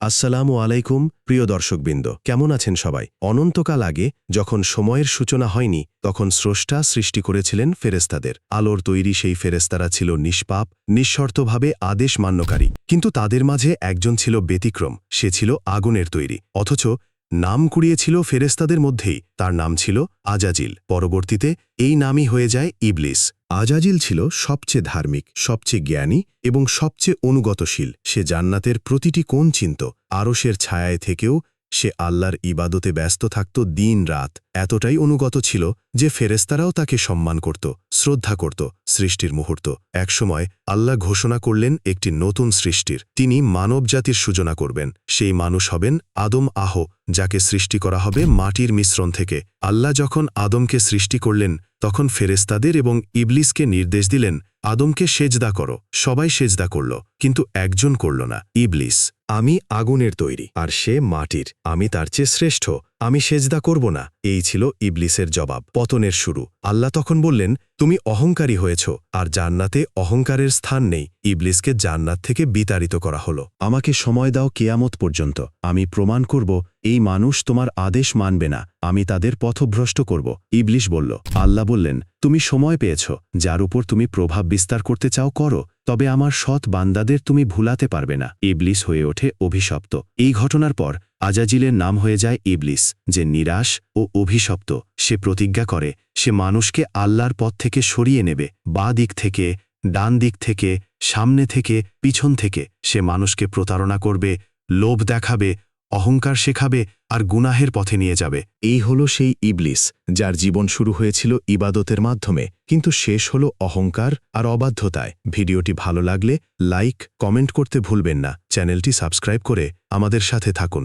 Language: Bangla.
আসসালামু আলাইকুম, প্রিয় দর্শকবৃন্দ। কেমন আছেন সবাই? অনন্তকাল আগে, যখন সময়ের সূচনা হয়নি, তখন স্রষ্টা সৃষ্টি করেছিলেন ফেরেস্তাদের আলোর তৈরি সেই ফেরেস্তারা ছিল নিষ্পাপ, নিঃশর্তভাবে আদেশ মান্যকারী। কিন্তু তাদের মাঝে একজন ছিল ব্যতিক্রম, সে ছিল আগুনের তৈরি। অথচ নাম কুড়িয়েছিল ফেরেস্তাদের মধ্যেই, তার নাম ছিল আজাজিল। পরবর্তীতে এই নামই হয়ে যায় ইবলিস। আজাজিল ছিল সবচেয়ে ধার্মিক, সবচেয়ে জ্ঞানী এবং সবচেয়ে অনুগতশীল। সে জান্নাতের প্রতিটি কোণ চিন্ত আরসের ছায়ায় থেকেও সে আল্লাহর ইবাদতে ব্যস্ত থাকত দিন রাত এতটাই অনুগত ছিল যে ফেরেস্তারাও তাকে সম্মান করত, শ্রদ্ধা করত সৃষ্টির মুহূর্ত। একসময় আল্লাহ ঘোষণা করলেন একটি নতুন সৃষ্টির। তিনি মানব জাতির সূচনা করবেন। সেই মানুষ হবেন আদম আহ, যাকে সৃষ্টি করা হবে মাটির মিশ্রণ থেকে। আল্লাহ যখন আদমকে সৃষ্টি করলেন, তখন ফেরেস্তাদের এবং ইবলিসকে নির্দেশ দিলেন আদমকে সেজদা করো, সবাই সেজদা করল, কিন্তু একজন করল না, ইবলিস। আমি আগুনের তৈরি, আর সে মাটির, আমি তার চেয়ে শ্রেষ্ঠ, আমি সেজদা করব না, এই ছিল ইবলিসের জবাব। পতনের শুরু, আল্লাহ তখন বললেন, তুমি অহংকারী হয়েছ, আর জান্নাতে অহংকারের স্থান নেই। ইবলিসকে জান্নাত থেকে বিতাড়িত করা হলো। আমাকে সময় দাও কেয়ামত পর্যন্ত, আমি প্রমাণ করব এই মানুষ তোমার আদেশ মানবে না, আমি তাদের পথভ্রষ্ট করব। ইবলিশ বলল, আল্লাহ বললেন, তুমি সময় পেয়েছ, যার উপর তুমি প্রভাব বিস্তার করতে চাও, করো, তবে আমার সৎ বান্দাদের তুমি ভুলাতে পারবে না। ইবলিস হয়ে ওঠে অভিশপ্ত। এই ঘটনার পর আজাজিলের নাম হয়ে যায় ইবলিস, যে নিরাশ ও অভিশপ্ত। সে প্রতিজ্ঞা করে, সে মানুষকে আল্লাহর পথ থেকে সরিয়ে নেবে, বা দিক থেকে, ডান দিক থেকে, সামনে থেকে, পিছন থেকে। সে মানুষকে প্রতারণা করবে, লোভ দেখাবে অহংকার শেখাবে আর গুনাহের পথে নিয়ে যাবে। এই হলো সেই ইবলিস, যার জীবন শুরু হয়েছিল ইবাদতের মাধ্যমে, কিন্তু শেষ হলো অহংকার আর অবাধ্যতায়। ভিডিওটি ভালো লাগলে লাইক, কমেন্ট করতে ভুলবেন না। চ্যানেলটি সাবস্ক্রাইব করে আমাদের সাথে থাকুন।